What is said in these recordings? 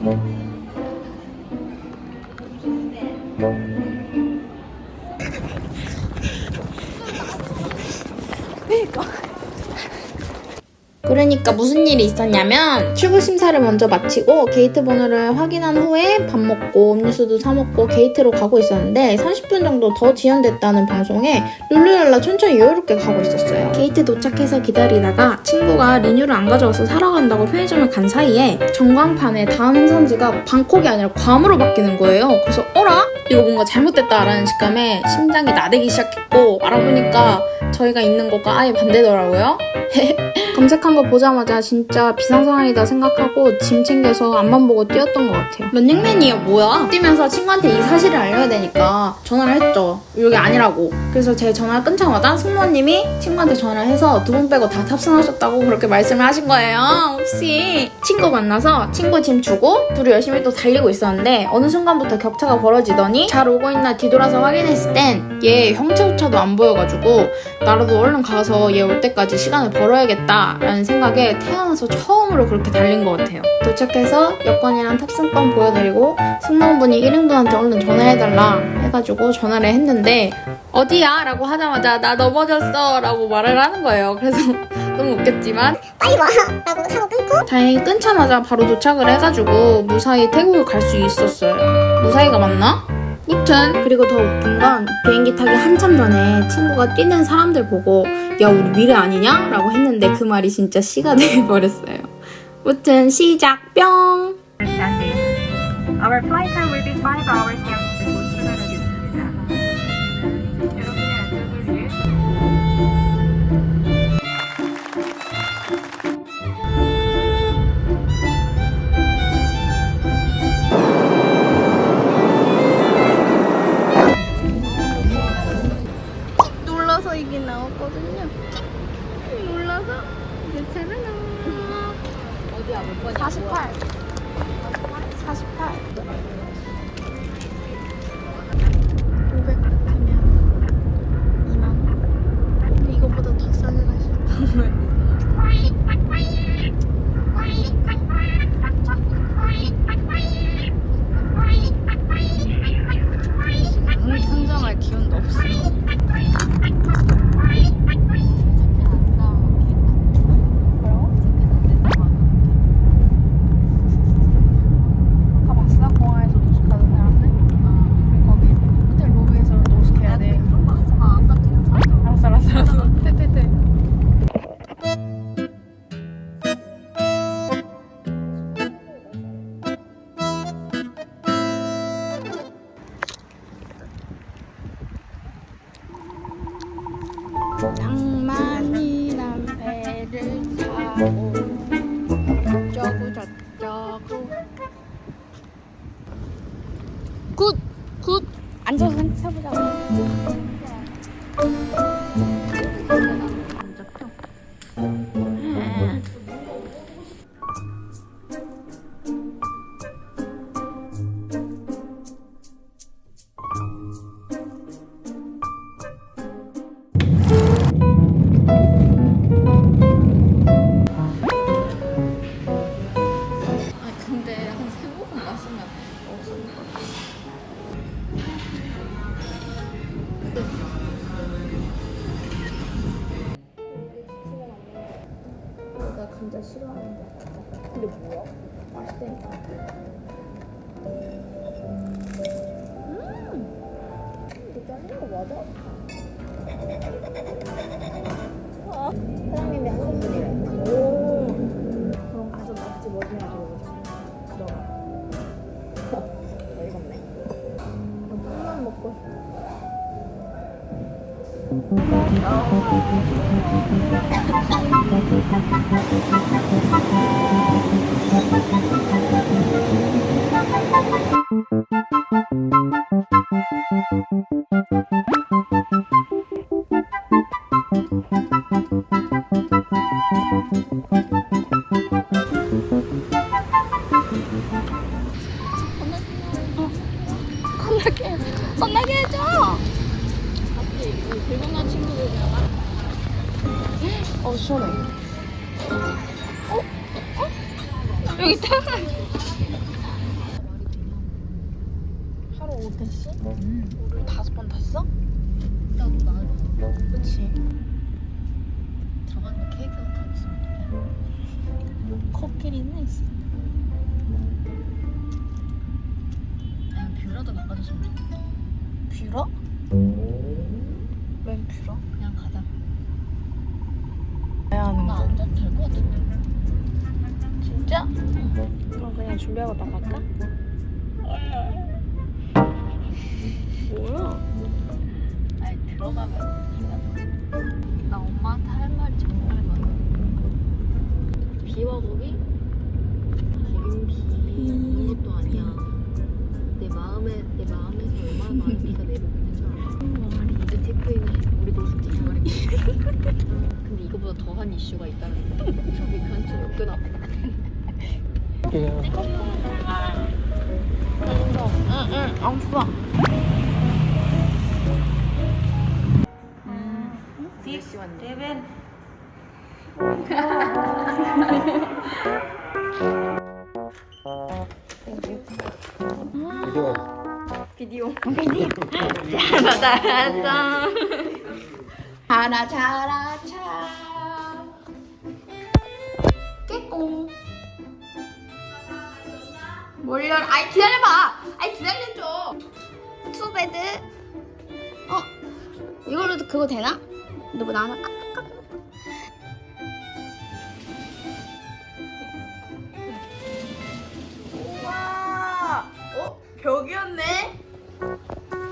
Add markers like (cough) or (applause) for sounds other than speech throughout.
Mm-hmm. 그러니까 무슨 일이 있었냐면 출국 심사를 먼저 마치고 게이트 번호를 확인한 후에 밥 먹고 음료수도 사 먹고 게이트로 가고 있었는데 30분 정도 더 지연됐다는 방송에 룰루랄라 천천히 여유롭게 가고 있었어요. 게이트 도착해서 기다리다가 친구가 리뉴를 안 가져와서 사러 간다고 편의점을 간 사이에 전광판에 다음 행선지가 방콕이 아니라 괌으로 바뀌는 거예요. 그래서 어라? 이거 뭔가 잘못됐다라는 식감에 심장이 나대기 시작했고 알아보니까 저희가 있는 곳과 아예 반대더라고요. (laughs) 검색한 거 보 자마자 진짜 비상 상황이다 생각하고 짐 챙겨서 앞만 보고 뛰었던 것 같아요. 런닝맨이야 뭐야? 뛰면서 친구한테 이 사실을 알려야 되니까 전화를 했죠. 여기 아니라고. 그래서 제 전화를 끊자마자 승무원님이 친구한테 전화를 해서 두 분 빼고 다 탑승하셨다고 그렇게 말씀을 하신 거예요. 혹시 친구 만나서 친구 짐 주고 둘이 열심히 또 달리고 있었는데 어느 순간부터 격차가 벌어지더니 잘 오고 있나 뒤돌아서 확인했을 땐 얘 형체오차도 안 보여가지고 나라도 얼른 가서 얘 올 때까지 시간을 벌어야겠다라는 생각 에 태어나서 처음으로 그렇게 달린 것 같아요. 도착해서 여권이랑 탑승권 보여드리고 승무원분이 1인분한테 얼른 전화해달라 해가지고 전화를 했는데 어디야? 라고 하자마자 나 넘어졌어 라고 말을 하는 거예요. 그래서 (laughs) 너무 웃겼지만 빨리 와! 라고 하고 끊고 다행히 끊자마자 바로 도착을 해가지고 무사히 태국을 갈 수 있었어요. 무사히가 맞나? 무튼 그리고 더 웃긴 건 비행기 타기 한참 전에 친구가 뛰는 사람들 보고 야 우리 미래 아니냐? 라고 했는데 그 말이 진짜 시가 돼버렸어요. 무튼 시작 뿅! Our flight time will be 5 hours 눌러서 이게 나왔거든요. 눌러서 이제 차르나 어디야 몇 번이야? 48. 48. 싫어하는데 근데 뭐야? 맛있다니까 음! 이거 잘린 거 맞아? 우와 사장님이 한국 분이래 오 그럼 가서 맛집 어디 해야 되겠어? 너가 건너게 건너게 해줘 난 친구들이잖아 어 시원해 어? 어? 여기 태어나 하러 오대씨? 우리 다섯 번 탔어? 나도 나도 그치. 저번에 케이크 같은 거 있으면 코끼리는 있어. 뷰라도 바꿔줬으면 좋겠다 뷰러? 웬 뷰러? 그냥 가자 가야 하는 나 거. 안 타도 될것 같은데 진짜? 그럼 그냥 준비하고 나갈까? 뭐야? 아니 들어가면 나 엄마한테 할 말이 정말 많아 비와 거기? 비빔비 이것도 아니야 내 마음에 내 마음에서 얼마나 많은 비가 내리고 있는 줄 알아 이제 솔직히 말해 근데 이거보다 더한 이슈가 있다는 거 저기 근처 역근 앞에 응응 없어. six, seven. 비디오. 비디오. 잘하다. 자라 자라 차. 깨꽁. 몰려. 아이 기다려봐. 아이 기다려줘. 투베드. 어? 이걸로도 그거 되나? 근데 뭐 나는 아, 우와. 어? 벽이었네.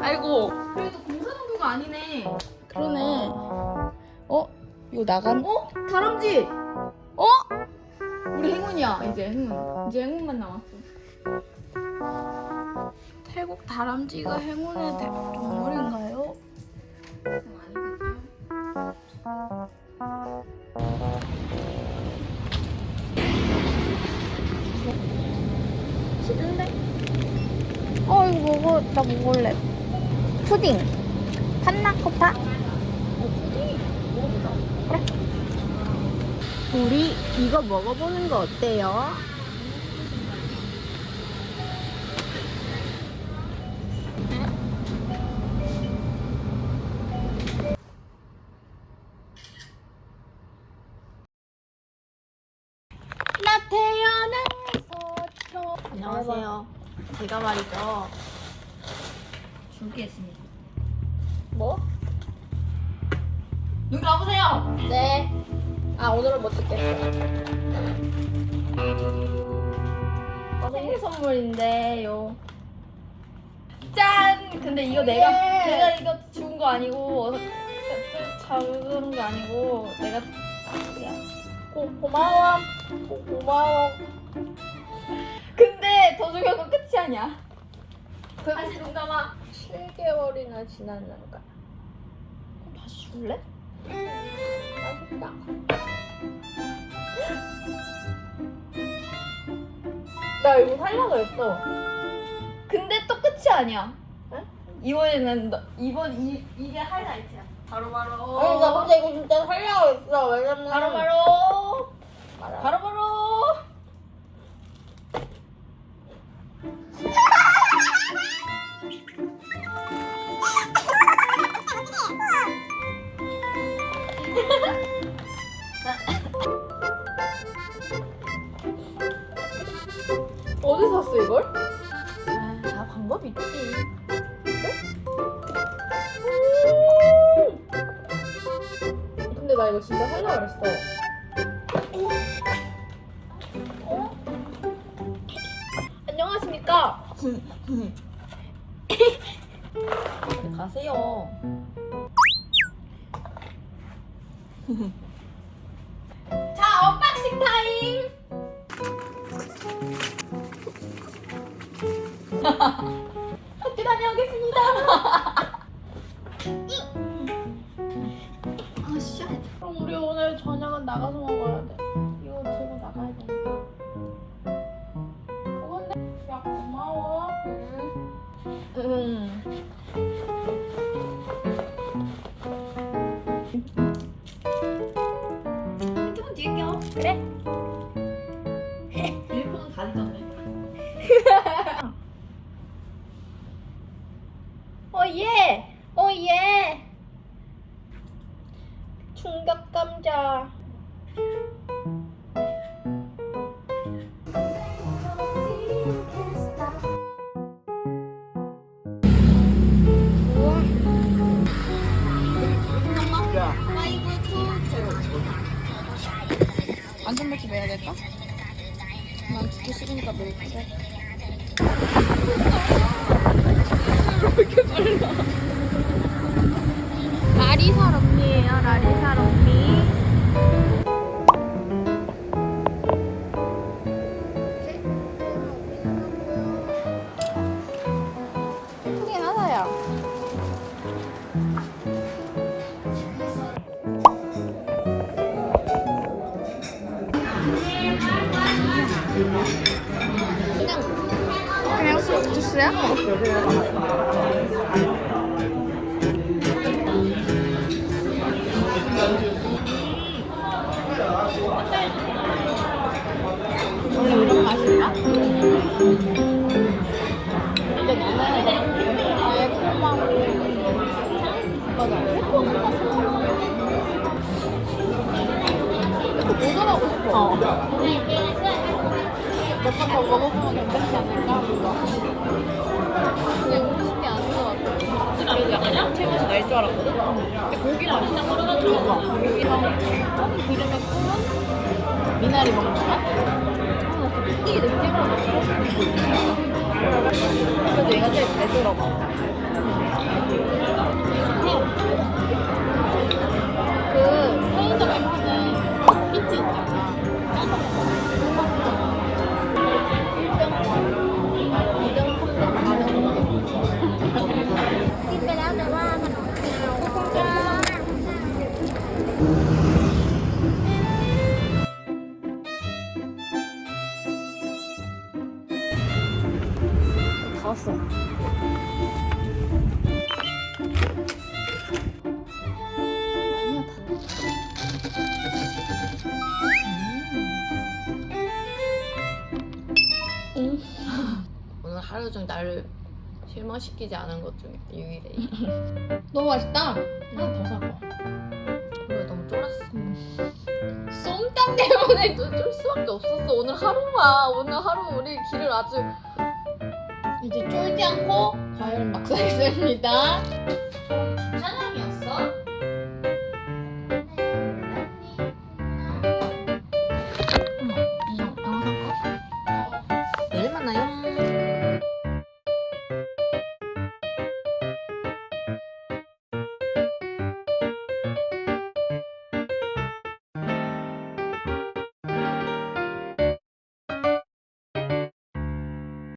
아이고. 그래도 공사 정도가 아니네. 그러네. 어? 이거 나간? 어? 다람쥐. 어? 우리 행운이야 이제 행운. 이제 행운만 남았어. 태국 다람쥐가 행운의 대- 동물인가요? 싫은데? 어 이거 먹어 나 먹을래 푸딩 판나코타 그래 우리 이거 먹어보는 거 어때요? 나 안녕하세요 제가 말이죠 준비했습니다 뭐? 여기 와보세요. 네. 아 오늘은 못 찍겠어요. 어, 생일 선물인데요. 짠! 근데 이거 내가 내가 이거 주운 거 아니고 작은 거 아니고 내가 그냥 고, 고마워. 고, 고마워. 근데 더 중요한 건 끝이 아니야. 다시 눈 감아. 7개월이나 지났는가. 그럼 다시 줄래? 나 이거 살려고 했어. 근데 또 끝이 아니야. 이번에는 너, 이번 이 이게 하이라이트야. 바로 바로. 아니 나 근데 이거 진짜 살려고 했어 왜냐면 바로 바로. 바로 바로. 어디 샀어 이걸? 아, 다 방법이 있지. 오! 근데 나 이거 진짜 살라 그랬어. 어? 안녕하십니까? (laughs) (laughs) 학교 다녀오겠습니다. 죽기 줄 알았거든? 근데 고기 맛이 나. 고기랑 좀 기름에 구운 미나리 먹는 맛? 아, 나 진짜 고기 냄새가 나고 그래도 얘가 제일 잘 들어가. 하루 중 나를 실망시키지 않은 것 중에 유일해. (laughs) 너무 맛있다. 하나 더 사고. 그래 너무 쫄았어. 쏨땀 때문에 또 쫄 수밖에 없었어. 오늘 하루가 오늘 하루 우리 길을 아주 이제 쫄지 않고 과일은 막 사겠습니다.